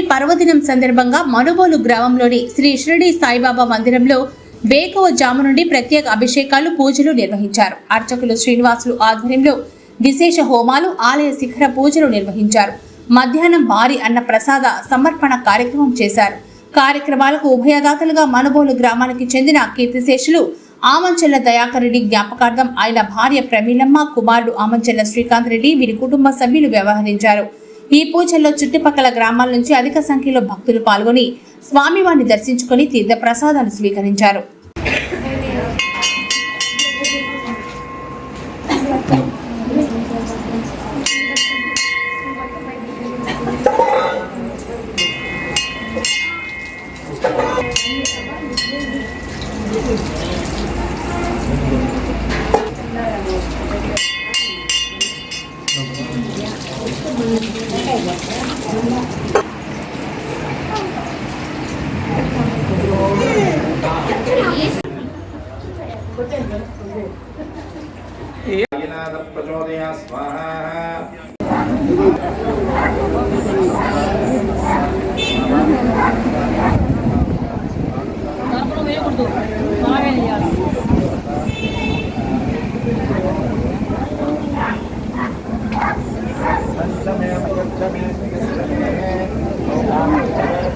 పౌర్ణమి పర్వదినం సందర్భంగా మనుబోలు గ్రామంలోని శ్రీ షిరిడి సాయిబాబా మందిరంలో వేకువ జాము నుండి ప్రత్యేక అభిషేకాలు పూజలు నిర్వహించారు. అర్చకులు శ్రీనివాసులు ఆధ్వర్యంలో విశేష హోమాలు ఆలయ శిఖర పూజలు నిర్వహించారు. మధ్యాహ్నం భారీ అన్న ప్రసాద సమర్పణ కార్యక్రమం చేశారు. కార్యక్రమాలకు ఉభయదాతలుగా మనుబోలు గ్రామానికి చెందిన కీర్తిశేషులు ఆమంచెల్ల దయాకర్ రెడ్డి జ్ఞాపకార్థం ఆయన భార్య ప్రమీలమ్మ కుమారుడు ఆమంచెల్ల శ్రీకాంత్ రెడ్డి వీరి కుటుంబ సభ్యులు వ్యవహరించారు. ఈ పూజల్లో చుట్టుపక్కల గ్రామాల నుంచి అధిక సంఖ్యలో భక్తులు పాల్గొని స్వామివారిని దర్శించుకుని తీర్థ ప్రసాదాలు స్వీకరించారు. प्रचोदया स्वाहा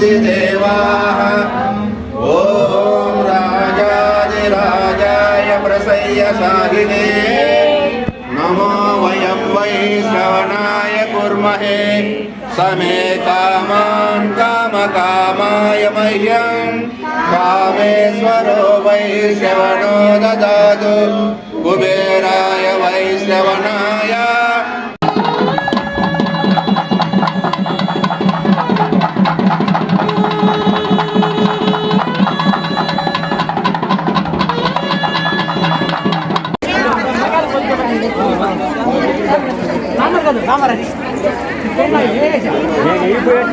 देवाः। ॐ राजाधिराजाय प्रसय्य साहिने नमो वयं वै श्रवणाय कुर्महे। समे कामान् कामकामाय मह्यं। कामेश्वरो वै श्रवणो ददातु। कुबेराय అయిపోయే